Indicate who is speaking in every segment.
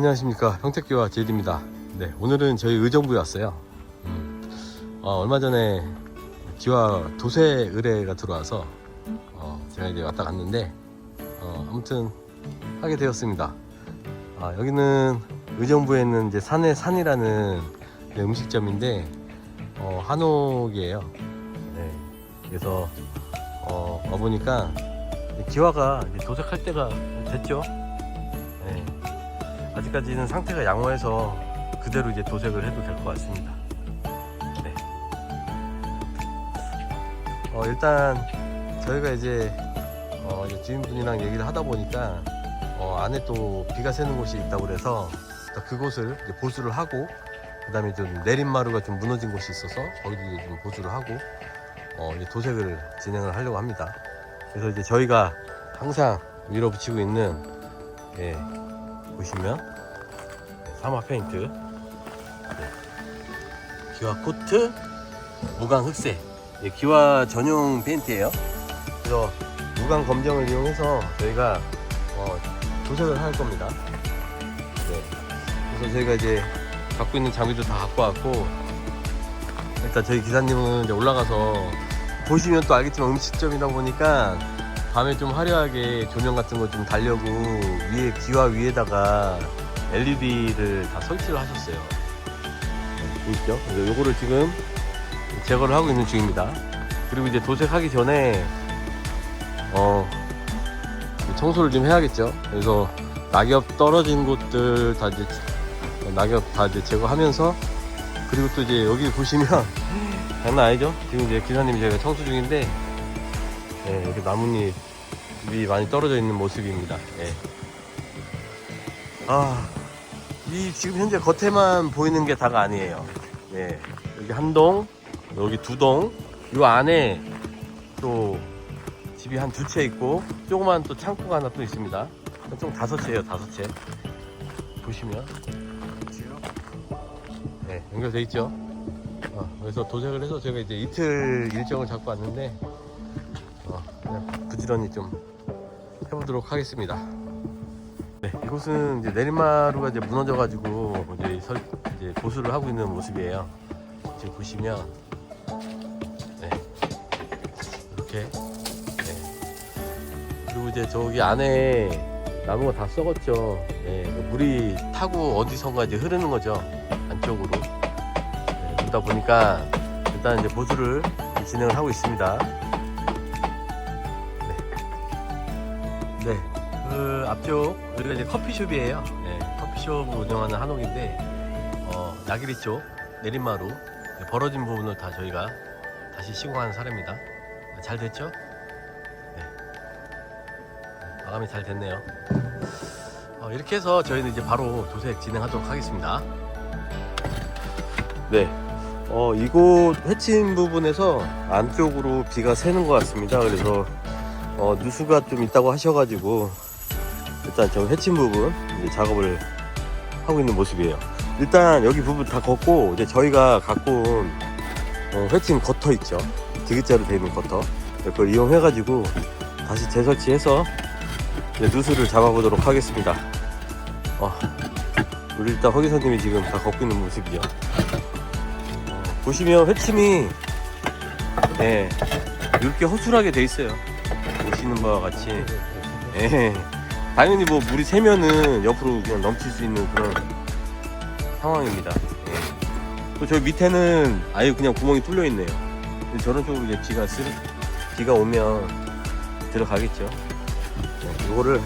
Speaker 1: 안녕하십니까. 평택기와 제이드입니다. 네 오늘은 저희 의정부에 왔어요. 음, 어, 얼마 전에 기와 도세 의뢰가 들어와서 어, 제가 이제 왔다 갔는데 어, 아무튼 하게 되었습니다. 아, 여기는 의정부에 있는 이제 산의 산이라는 네, 음식점인데 어, 한옥이에요. 네, 그래서 어, 와보니까 기와가 도색할 때가 됐죠? 네. 아직까지는 상태가 양호해서 그대로 이제 도색을 해도 될 것 같습니다. 네. 어, 일단 저희가 이제, 어, 이제 주인분이랑 얘기를 하다 보니까 어, 안에 또 비가 새는 곳이 있다고 그래서 그곳을 보수를 하고 그 다음에 좀 내린마루가 좀 무너진 곳이 있어서 거기도 좀 보수를 하고 어, 이제 도색을 진행을 하려고 합니다. 그래서 이제 저희가 항상 밀어붙이고 있는 예, 보시면 네, 사마 페인트. 네, 기와 코트 무광 흑색. 네, 기와 전용 페인트예요. 그래서 무광 검정을 이용해서 저희가 어, 도색을 할 겁니다. 네, 그래서 저희가 이제 갖고 있는 장비도 다 갖고 왔고 일단 저희 기사님은 이제 올라가서 보시면 또 알겠지만 음식점이다 보니까 밤에 좀 화려하게 조명 같은 거 좀 달려고 위에 기와 위에다가 LED를 다 설치를 하셨어요. 네, 있죠? 그래서 요거를 지금 제거를 하고 있는 중입니다. 그리고 이제 도색하기 전에 어 청소를 좀 해야겠죠. 그래서 낙엽 떨어진 곳들 다 이제 낙엽 다 이제 제거하면서 그리고 또 이제 여기 보시면 장난 아니죠? 지금 이제 기사님이 저희가 청소 중인데 네, 이렇게 나뭇잎이 많이 떨어져 있는 모습입니다. 예. 아, 이 지금 현재 겉에만 보이는 게 다가 아니에요. 네, 여기 한 동, 여기 두 동, 이 안에 또 집이 한 두 채 있고 조그만 또 창고가 하나 또 있습니다. 총 다섯 채예요, 다섯 채. 보시면 네, 연결돼 있죠. 어, 그래서 도색을 해서 제가 이제 이틀 일정을 잡고 왔는데 어, 그냥 부지런히 좀 해보도록 하겠습니다. 네, 이곳은 이제 내리마루가 이제 무너져가지고 이제 설, 이제 보수를 하고 있는 모습이에요. 지금 보시면 네, 이렇게 네. 그리고 이제 저기 안에 나무가 다 썩었죠. 네, 물이 타고 어디선가 이제 흐르는 거죠. 안쪽으로. 네, 그러다 보니까 일단 이제 보수를 진행을 하고 있습니다. 앞쪽 여기가 이제 커피숍이에요. 네, 커피숍 운영하는 한옥인데 어, 나기리 쪽 내린마루 네, 벌어진 부분을 다 저희가 다시 시공하는 사례입니다. 잘 됐죠? 네, 마감이 잘 됐네요. 어, 이렇게 해서 저희는 이제 바로 도색 진행하도록 하겠습니다. 네, 어, 이곳 해친 부분에서 안쪽으로 비가 새는 것 같습니다. 그래서 어, 누수가 좀 있다고 하셔가지고 일단 저 해친 부분 이제 작업을 하고 있는 모습이에요. 일단 여기 부분 다 걷고 이제 저희가 갖고 온 어, 회친 거터 있죠. 디귿자로 되어 있는 거터 그걸 이용해가지고 다시 재설치해서 이제 누수를 잡아보도록 하겠습니다. 어, 우리 일단 허기사님이 지금 다 걷고 있는 모습이죠. 어, 보시면 회침이 네, 이렇게 허술하게 돼 있어요. 보시는 바와 같이 예. 당연히 뭐 물이 새면은 옆으로 그냥 넘칠 수 있는 그런 상황입니다. 예. 또 저기 밑에는 아예 그냥 구멍이 뚫려 있네요. 저런 쪽으로 이제 비가 쓰 비가 오면 들어가겠죠. 네, 이거를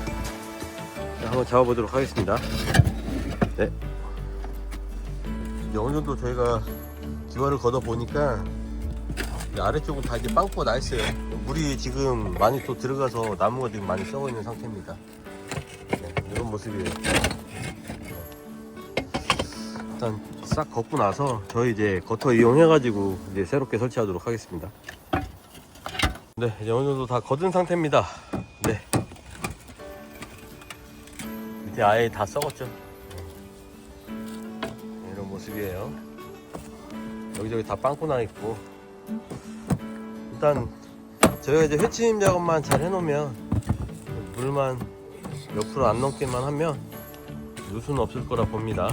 Speaker 1: 한번 잡아보도록 하겠습니다. 네. 어느 정도 저희가 기와를 걷어 보니까 이 아래쪽은 다 이제 빵꾸가 나 있어요. 물이 지금 많이 또 들어가서 나무가 지금 많이 썩어 있는 상태입니다. 네, 이런 모습이에요. 일단 싹 걷고 나서 저희 이제 거터 이용해 가지고 이제 새롭게 설치하도록 하겠습니다. 네, 이제 어느 정도 다 걷은 상태입니다. 네. 밑에 아예 다 썩었죠. 네, 이런 모습이에요. 여기저기 다 빵꾸 나 있고 일단 저희가 이제 회침 작업만 잘 해놓으면 물만 옆으로 안 넘기만 하면 누수는 없을 거라 봅니다.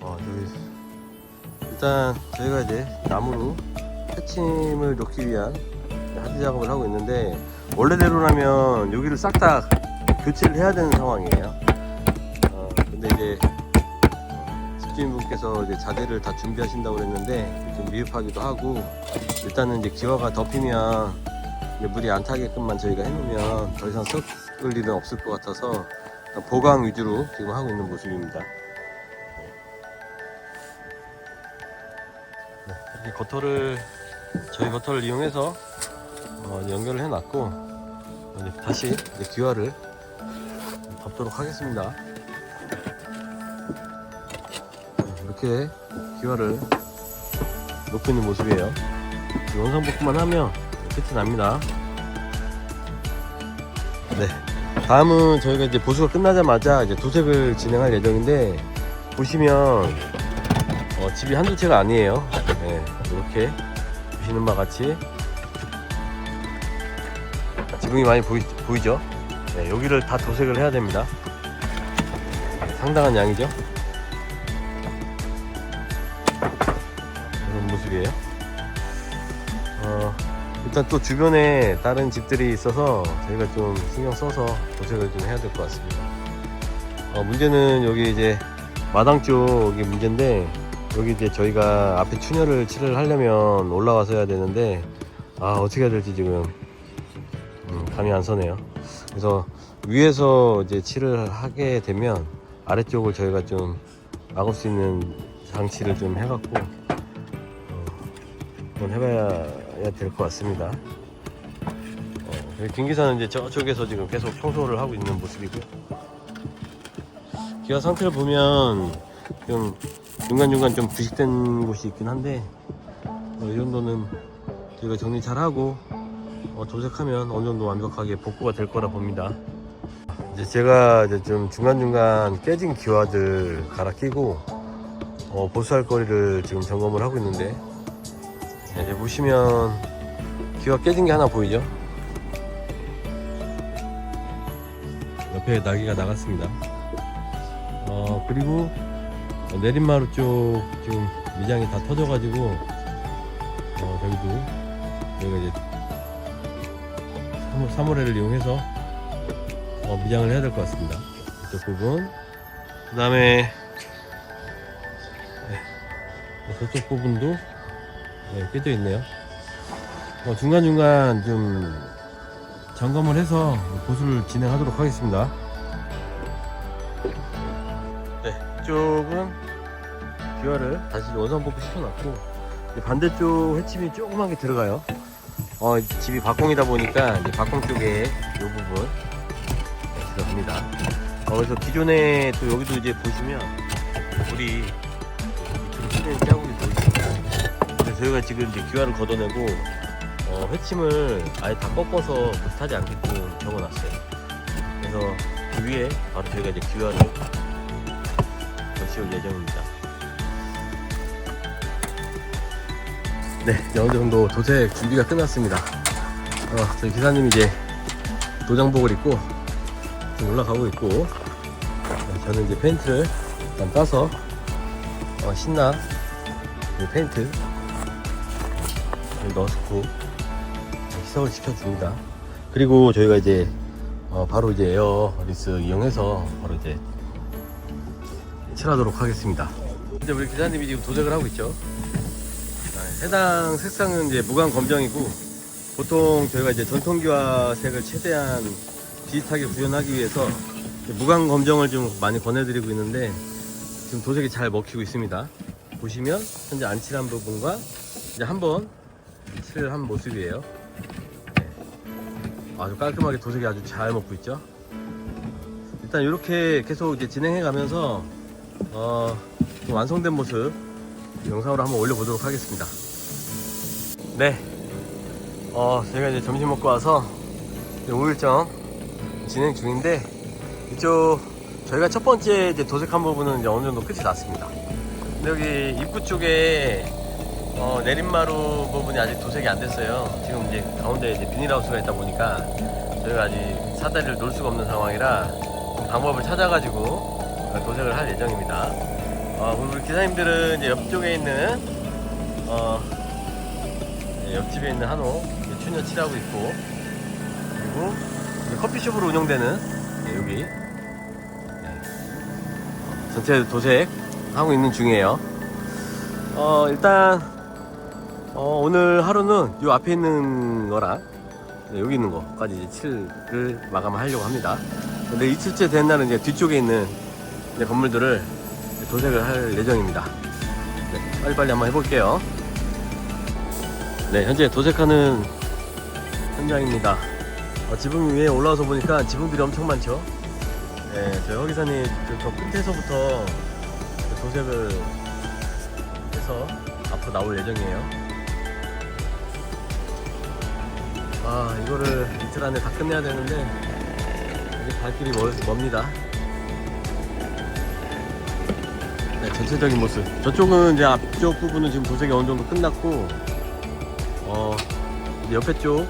Speaker 1: 어, 저기 일단 저희가 이제 나무로 해침을 놓기 위한 하드 작업을 하고 있는데 원래대로라면 여기를 싹 다 교체를 해야 되는 상황이에요. 어, 근데 이제 집주인분께서 이제 자재를 다 준비하신다고 그랬는데 좀 미흡하기도 하고 일단은 이제 기와가 덮이면 물이 안 타게끔만 저희가 해놓으면 더 이상 썩을 일은 없을 것 같아서 보강 위주로 지금 하고 있는 모습입니다. 네, 이렇게 거터를 저희 거터를 이용해서 어, 연결을 해놨고 다시 이제 기와를 덮도록 하겠습니다. 네, 이렇게 놓고 있는 모습이에요. 원상 복구만 하면 끝이 납니다. 다음은 저희가 이제 보수가 끝나자마자 이제 도색을 진행할 예정인데 보시면 어, 집이 한두 채가 아니에요. 네, 이렇게 보시는 바와 같이 지붕이 많이 보이, 보이 죠? 네, 여기를 다 도색을 해야 됩니다. 상당한 양이죠? 일단 또 주변에 다른 집들이 있어서 저희가 좀 신경 써서 도색을 좀 해야 될 것 같습니다. 어, 문제는 여기 이제 마당 쪽이 문제인데 여기 이제 저희가 앞에 춘혈을 칠을 하려면 올라와서 해야 되는데 아 어떻게 해야 될지 지금 음, 감이 안 서네요. 그래서 위에서 이제 칠을 하게 되면 아래쪽을 저희가 좀 막을 수 있는 장치를 좀 해갖고 어, 한번 해봐야 될 것 같습니다. 어, 그리고 김 기사는 이제 저쪽에서 지금 계속 청소를 하고 있는 모습이고요. 기아 상태를 보면 좀 중간중간 좀 부식된 곳이 있긴 한데 어, 이 정도는 저희가 정리 잘 하고 어, 도색하면 어느 정도 완벽하게 복구가 될 거라 봅니다. 이제 제가 이제 좀 중간중간 깨진 기와들 갈아 끼고 어, 보수할 거리를 지금 점검을 하고 있는데 네, 이제 보시면 기와 깨진 게 하나 보이죠? 옆에 날개가 나갔습니다. 어, 그리고 내린마루 쪽 지금 미장이 다 터져가지고 어, 저기도 저희가 이제 사물, 사물회를 이용해서 어, 미장을 해야 될 것 같습니다. 이쪽 부분 그 다음에 네, 저쪽 부분도 네, 깨져 있네요. 어, 중간중간 좀 점검을 해서 보수를 진행하도록 하겠습니다. 네, 이쪽은 기와를 다시 원상 복구 시켜놨고 이제 반대쪽 해침이 조그만 게 들어가요. 어, 집이 박공이다 보니까 이제 박공 쪽에 이 부분 네, 들어갑니다. 어, 그래서 기존에 또 여기도 이제 보시면 우리 저희가 지금 이제 기와를 걷어내고 어, 회침을 아예 다 꺾어서 못하지 않게끔 적어놨어요. 그래서 그 위에 바로 저희가 이제 기와를 씌울 예정입니다. 네, 이제 어느 정도 도색 준비가 끝났습니다. 어, 저희 기사님이 이제 도장복을 입고 지금 올라가고 있고, 어, 저는 이제 페인트를 일단 따서 어, 신나 이 페인트 넣고 희석을 시켜줍니다. 그리고 저희가 이제 어, 바로 이제 에어 리스 이용해서 바로 이제 칠하도록 하겠습니다. 이제 우리 기사님이 지금 도색을 하고 있죠. 아, 해당 색상은 이제 무광 검정이고 보통 저희가 이제 전통기와 색을 최대한 비슷하게 구현하기 위해서 무광 검정을 좀 많이 권해드리고 있는데 지금 도색이 잘 먹히고 있습니다. 보시면 현재 안 칠한 부분과 이제 한번 칠을 한 모습이에요. 네. 아주 깔끔하게 도색이 아주 잘 먹고 있죠. 일단 이렇게 계속 이제 진행해 가면서 어, 좀 완성된 모습 영상으로 한번 올려보도록 하겠습니다. 네. 어, 저희가 이제 점심 먹고 와서 이제 5일정 진행 중인데 이쪽 저희가 첫 번째 이제 도색한 부분은 이제 어느 정도 끝이 났습니다. 근데 여기 입구 쪽에 어, 내린마루 부분이 아직 도색이 안 됐어요. 지금 이제 가운데 이제 비닐하우스가 있다 보니까 저희가 아직 사다리를 놓을 수가 없는 상황이라 방법을 찾아가지고 도색을 할 예정입니다. 어, 우리 기사님들은 이제 옆쪽에 있는 어, 네, 옆집에 있는 한옥 추녀 칠하고 있고 그리고 커피숍으로 운영되는 네, 여기 네, 전체 도색 하고 있는 중이에요. 어, 일단 어, 오늘 하루는 이 앞에 있는 거랑 네, 여기 있는 거까지 이제 칠을 마감하려고 합니다. 근데 이틀째 된 날은 이제 뒤쪽에 있는 이제 건물들을 도색을 할 예정입니다. 네, 빨리빨리 한번 해볼게요. 네, 현재 도색하는 현장입니다. 어, 지붕 위에 올라와서 보니까 지붕들이 엄청 많죠. 네, 저희 허기사님 저, 저 끝에서부터 도색을 해서 앞으로 나올 예정이에요. 아, 이거를 이틀 안에 다 끝내야 되는데 이제 갈 길이 멀, 멉니다. 네, 전체적인 모습. 저쪽은 이제 앞쪽 부분은 지금 도색이 어느 정도 끝났고, 어, 옆에 쪽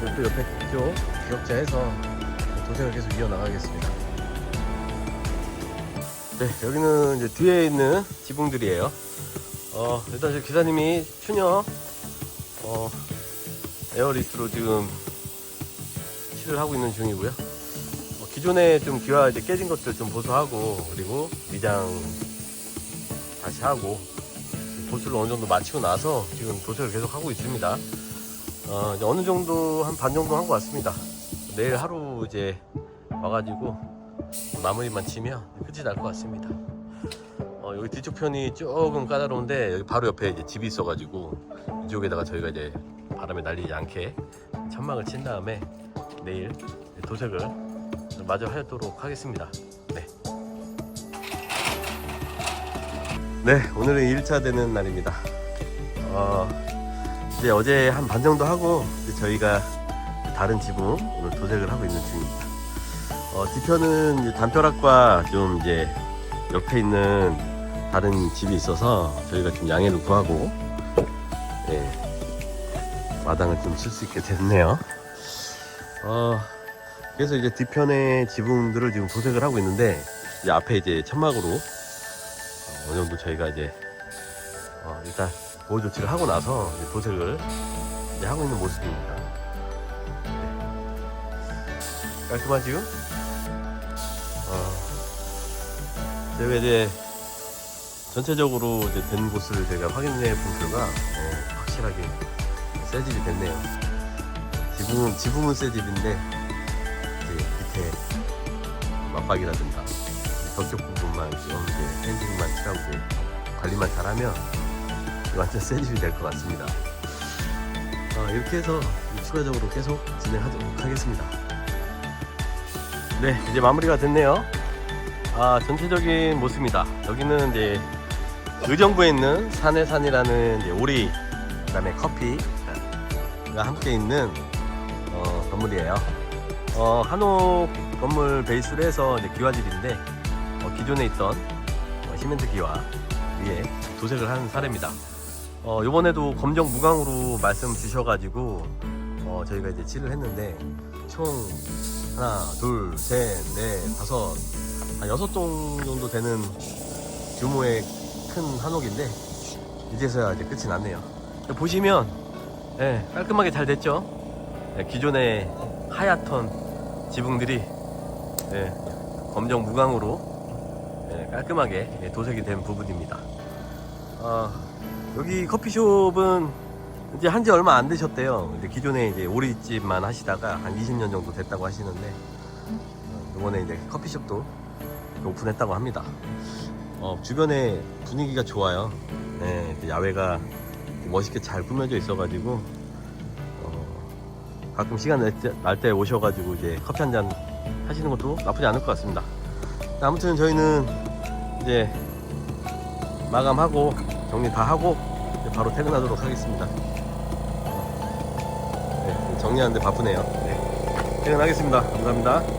Speaker 1: 그리고 또 옆에 쪽 기역자 해서 도색을 계속 이어나가겠습니다. 네, 여기는 이제 뒤에 있는 지붕들이에요. 어, 일단 저 기사님이 추녀, 어, 에어리스로 지금 칠을 하고 있는 중이고요. 어, 기존에 좀 기와 이제 깨진 것들 좀 보수하고 그리고 미장 다시 하고 보수를 어느 정도 마치고 나서 지금 도색을 계속 하고 있습니다. 어, 이제 어느 정도 한 반 정도 한 것 같습니다. 내일 하루 이제 와가지고 마무리만 치면 끝이 날 것 같습니다. 어, 여기 뒤쪽 편이 조금 까다로운데 여기 바로 옆에 이제 집이 있어가지고 이쪽에다가 저희가 이제 바람에 날리지 않게 천막을 친 다음에 내일 도색을 마저 하도록 하겠습니다. 네. 네, 오늘은 1차 되는 날입니다. 어, 이제 어제 한 반 정도 하고 저희가 다른 지붕 오늘 도색을 하고 있는 중입니다. 어, 뒤편은 담벼락과 좀 이제 옆에 있는 다른 집이 있어서 저희가 좀 양해를 구하고 예, 마당을 좀 쓸 수 있게 됐네요. 어, 그래서 이제 뒤편의 지붕들을 지금 도색을 하고 있는데 이제 앞에 이제 천막으로 어, 어느 정도 저희가 이제 어, 일단 보호 조치를 하고 나서 이제 도색을 이제 하고 있는 모습입니다. 네. 깔끔하지요? 어, 저희가 이제 전체적으로 이제 된 곳을 제가 확인해 본 결과 어, 확실하게 새 집이 됐네요. 지붕은 지붕은 새 집인데 이제 밑에 맞박이라든가 벽쪽 부분만 좀 이제 펜딩만 칠하고 관리만 잘하면 완전 새 집이 될 것 같습니다. 어, 이렇게 해서 추가적으로 계속 진행하도록 하겠습니다. 네, 이제 마무리가 됐네요. 아, 전체적인 모습입니다. 여기는 이제 의정부에 있는 산해산이라는 오리, 그 다음에 커피 가 함께 있는 어, 건물이에요. 어, 한옥 건물 베이스로 해서 이제 기와집인데 어, 기존에 있던 어, 시멘트 기와 위에 도색을 한 사례입니다. 어, 요번에도 검정 무광으로 말씀 주셔가지고 어, 저희가 이제 칠을 했는데 총 하나, 둘, 셋, 넷, 다섯, 한 여섯 동 정도 되는 규모의 큰 한옥인데 이제서야 이제 끝이 났네요. 보시면 예, 깔끔하게 잘 됐죠. 예, 기존의 하얗던 지붕들이 예, 검정 무광으로 예, 깔끔하게 예, 도색이 된 부분입니다. 아, 여기 커피숍은 이제 한지 얼마 안 되셨대요. 근데 기존에 이제 오리집만 하시다가 한 20년 정도 됐다고 하시는데 어, 이번에 이제 커피숍도 오픈했다고 합니다. 어, 주변에 분위기가 좋아요. 네, 그 야외가 멋있게 잘 꾸며져 있어가지고 어, 가끔 시간 날때 오셔가지고 이제 커피 한 잔 하시는 것도 나쁘지 않을 것 같습니다. 아무튼 저희는 이제 마감하고 정리 다 하고 바로 퇴근하도록 하겠습니다. 어, 네, 정리하는데 바쁘네요. 네, 퇴근하겠습니다. 감사합니다.